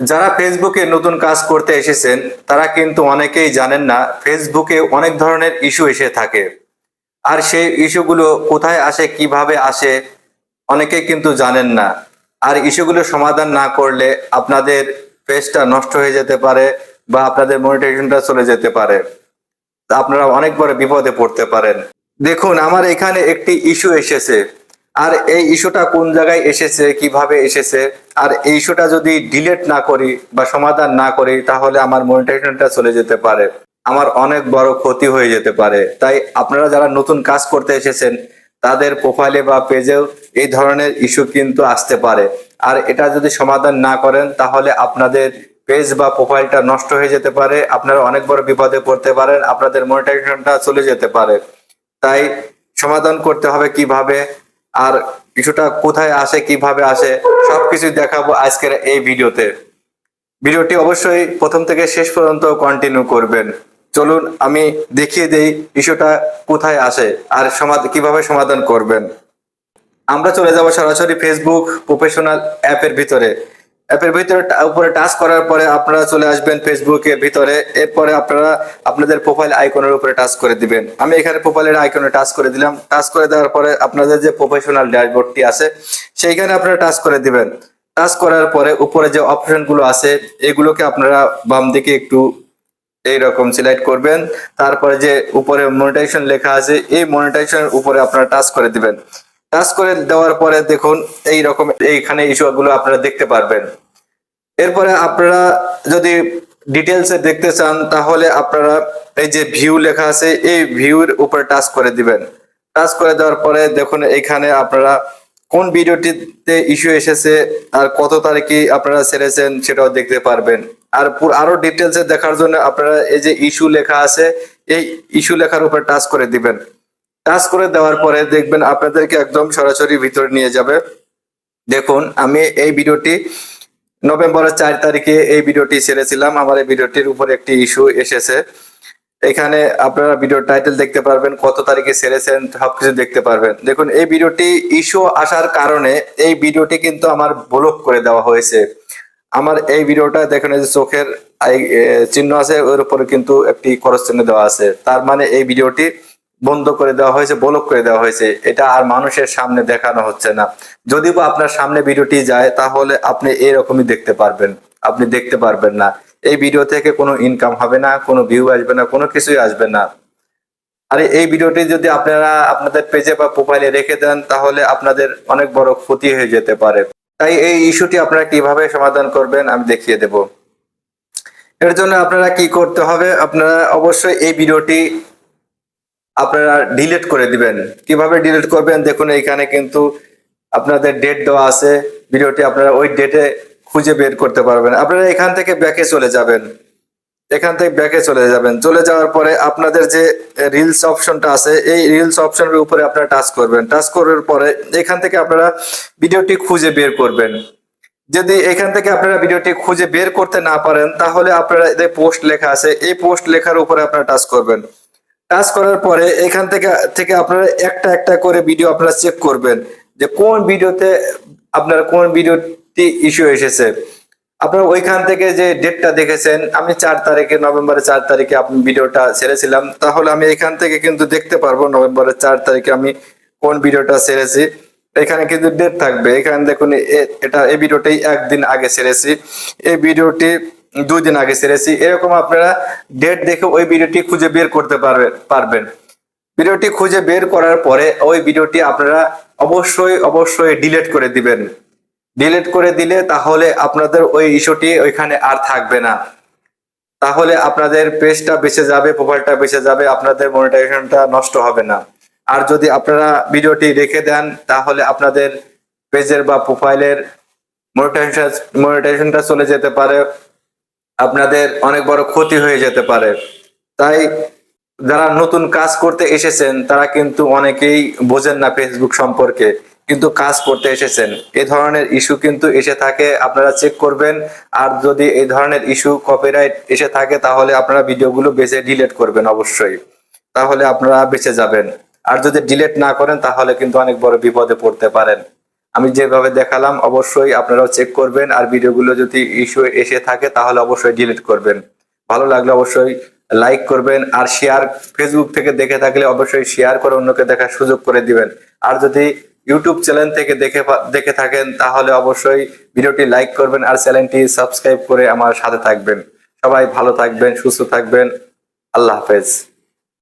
যারা ফেসবুকে নতুন কাজ করতে এসেছেন, তারা কিন্তু অনেকেই জানেন না ফেসবুকে অনেক ধরনের ইস্যু এসে থাকে। আর সেই ইস্যুগুলো কোথায় আসে, কীভাবে আসে, অনেকেই কিন্তু জানেন না। আর ইস্যুগুলো সমাধান না করলে আপনাদের পেজটা নষ্ট হয়ে যেতে পারে বা আপনাদের মনিটাইজেশনটা চলে যেতে পারে। আপনারা অনেক বড় বিপদে পড়তে পারেন। দেখুন, আমার এখানে একটি ইস্যু এসেছে। আর এই ইস্যুটা কোন জায়গায় এসেছে, কীভাবে এসেছে, আর এই ইস্যুটা যদি ডিলিট না করি বা সমাধান না করি, তাহলে আমার মনিটাইজেশনটা চলে যেতে পারে। আমার অনেক বড় ক্ষতি হয়ে যেতে পারে। তাই আপনারা যারা নতুন কাজ করতে এসেছেন, তাদের প্রোফাইলে বা পেজেও এই ধরনের ইস্যু কিন্তু আসতে পারে। আর এটা যদি সমাধান না করেন, তাহলে আপনাদের পেজ বা প্রোফাইলটা নষ্ট হয়ে যেতে পারে, আপনারা অনেক বড় বিপদে পড়তে পারেন, আপনাদের মনিটাইজেশনটা চলে যেতে পারে। তাই সমাধান করতে হবে কীভাবে? আর কিছুটা কোথায় আসে, কীভাবে আসে, সবকিছু দেখাবো আজকের এই ভিডিওতে। ভিডিওটি অবশ্যই প্রথম থেকে শেষ পর্যন্ত কন্টিনিউ করবেন। চলুন আমি দেখিয়ে দেই ইস্যুটা কোথায় আসে আর সমাধান কীভাবে সমাধান করবেন। আমরা চলে যাব সরাসরি ফেসবুক প্রফেশনাল অ্যাপের ভিতরে। অ্যাপের ভিতরে উপরে টাচ করার পরে আপনারা চলে আসবেন ফেসবুকের ভিতরে। এরপরে আপনারা আপনাদের প্রোফাইল আইকনের উপরে টাচ করে দিবেন। আমি এখানে প্রোফাইলের আইকনে টাচ করে দিলাম। টাচ করে দেওয়ার পরে আপনাদের যে প্রফেশনাল ড্যাশবোর্ডটি আছে, সেইখানে আপনারা টাচ করে দিবেন। টাচ করার পরে উপরে যে অপশনগুলো আছে, এগুলোকে আপনারা বাম দিকে একটু এইরকম সিলেক্ট করবেন। তারপরে যে উপরে মনিটাইজেশন লেখা আছে, এই মনিটাইজেশনের উপরে আপনারা টাচ করে দিবেন। টাচ করে দেওয়ার পরে দেখুন এই রকম এইখানে ইস্যুগুলো আপনারা দেখতে পারবেন। এরপরে আপনারা যদি ডিটেলসে দেখতে চান, তাহলে আপনারা এই যে ভিউ লেখা আছে, এই ভিউর উপরে টাচ করে দিবেন। টাচ করে দেওয়ার পরে দেখুন এখানে আপনারা কোন ভিডিওটিতে ইস্যু এসেছে আর কত তারিখে আপনারা ছেড়েছেন সেটাও দেখতে পারবেন। আর আরও ডিটেলসে দেখার জন্য আপনারা এই যে ইস্যু লেখা আছে, এই ইস্যু লেখার উপর টাচ করে দিবেন। টাচ করে দেওয়ার পরে দেখবেন আপনাদেরকে একদম সরাসরি ভিতরে নিয়ে যাবে। দেখুন, আমি এই ভিডিওটি নভেম্বরের চার তারিখে এই ভিডিওটি ছেড়েছিলাম। আমার এই ভিডিওটির উপর একটি ইস্যু এসেছে। এখানে আপনারা ভিডিও টাইটেল দেখতে পারবেন, কত তারিখে ছেড়েছেন, সবকিছু দেখতে পারবেন। দেখুন, এই ভিডিওটি ইস্যু আসার কারণে এই ভিডিওটি কিন্তু আমার ব্লক করে দেওয়া হয়েছে। আমার এই ভিডিওটা দেখুন, এই যে চোখের চিহ্ন আছে, ওর উপরে কিন্তু একটি খরচ চিহ্ন দেওয়া আছে। তার মানে এই ভিডিওটি বন্ধ করে দেওয়া হয়েছে ব্লক করে দেওয়া হয়েছে। এটা আর মানুষের সামনে দেখানো হচ্ছে না। যদি বা আপনার সামনে ভিডিওটি যায়, তাহলে আপনি এরকমই দেখতে পারবেন। আপনি দেখতে পারবেন না। এই ভিডিও থেকে কোনো ইনকাম হবে না, কোনো ভিউ আসবে না, কোনো কিছুই আসবে না। আরে, এই ভিডিওটি যদি আপনারা আপনাদের পেজে বা প্রোফাইলে রেখে দেন, তাহলে আপনাদের অনেক বড় ক্ষতি হয়ে যেতে পারে। তাই এই ইস্যুটি আপনারা কীভাবে সমাধান করবেন, আমি দেখিয়ে দেব। এর জন্য আপনারা কি করতে হবে? আপনারা অবশ্যই এই ভিডিওটি আপনারা ডিলিট করে দিবেন। কীভাবে ডিলিট করবেন? দেখুন, এইখানে কিন্তু আপনাদের ডেট দেওয়া আছে। ভিডিওটি আপনারা ওই ডেটে খুঁজে বের করতে পারবেন। আপনারা এখান থেকে ব্যাকে চলে যাবেন। এখান থেকে ব্যাকে চলে যাবেন। চলে যাওয়ার পরে আপনাদের যে রিলস অপশনটা আছে, এই রিলস অপশনের উপরে আপনারা টাচ করবেন। টাচ করার পরে এখান থেকে আপনারা ভিডিওটি খুঁজে বের করবেন। যদি এখান থেকে আপনারা ভিডিওটি খুঁজে বের করতে না পারেন, তাহলে আপনারা এদের পোস্ট লেখা আছে, এই পোস্ট লেখার উপরে আপনারা টাচ করবেন। টাচ করার পরে এখান থেকে থেকে আপনারা একটা একটা করে ভিডিও আপনারা চেক করবেন যে কোন ভিডিওতে আপনার কোন ভিডিওটি ইস্যু এসেছে। আপনারা ওইখান থেকে যে ডেটটা দেখেছেন, আমি চার তারিখে, নভেম্বরের চার তারিখে আপনি ভিডিওটা ছেড়েছিলাম। তাহলে আমি এখান থেকে কিন্তু দেখতে পারব নভেম্বরের চার তারিখে আমি কোন ভিডিওটা ছেড়েছি। এখানে কিন্তু ডেট থাকবে। এখানে দেখুন এটা, এই ভিডিওটি একদিন আগে ছেড়েছি। এই ভিডিওটি দুই দিন আগে ছেড়েছি। এরকম আপনারা ডেট দেখে ওই ভিডিওটি খুঁজে বের করতে পারবেন পারবেন। ভিডিওটি খুঁজে বের করার পরে ওই ভিডিওটি আপনারা অবশ্যই অবশ্যই ডিলিট করে দিবেন। ডিলিট করে দিলে তাহলে আপনাদের ওই ইস্যুটি ওইখানে আর থাকবে না। তাহলে আপনাদের পেজটা বেঁচে যাবে প্রোফাইলটা বেঁচে যাবে, আপনাদের মনিটাইজেশনটা নষ্ট হবে না। আর যদি আপনারা ভিডিওটি রেখে দেন, তাহলে আপনাদের পেজের বা প্রোফাইলের মনিটাইজেশন মনিটাইজেশনটা চলে যেতে পারে। আপনাদের অনেক বড় ক্ষতি হয়ে যেতে পারে। তাই যারা নতুন কাজ করতে এসেছেন, তারা কিন্তু অনেকেই বোঝেন না ফেসবুক সম্পর্কে, কিন্তু কাজ করতে এসেছেন। এই ধরনের ইস্যু কিন্তু এসে থাকে, আপনারা চেক করবেন। আর যদি এই ধরনের ইস্যু কপিরাইট এসে থাকে, তাহলে আপনারা ভিডিওগুলো বেছে ডিলেট করবেন অবশ্যই। তাহলে আপনারা বেঁচে যাবেন। আর যদি ডিলেট না করেন, তাহলে কিন্তু অনেক বড় বিপদে পড়তে পারেন। আমি যেভাবে দেখালাম, অবশ্যই আপনারাও চেক করবেন। আর ভিডিওগুলো যদি ইস্যু এসে থাকে, তাহলে অবশ্যই ডিলিট করবেন। ভালো লাগলে অবশ্যই লাইক করবেন আর শেয়ার ফেসবুক থেকে দেখে থাকলে অবশ্যই শেয়ার করে অন্যকে দেখার সুযোগ করে দিবেন। আর যদি ইউটিউব চ্যানেল থেকে দেখে দেখে থাকেন, তাহলে অবশ্যই ভিডিওটি লাইক করবেন আর চ্যানেলটি সাবস্ক্রাইব করে আমার সাথে থাকবেন। সবাই ভালো থাকবেন, সুস্থ থাকবেন। আল্লাহ হাফেজ।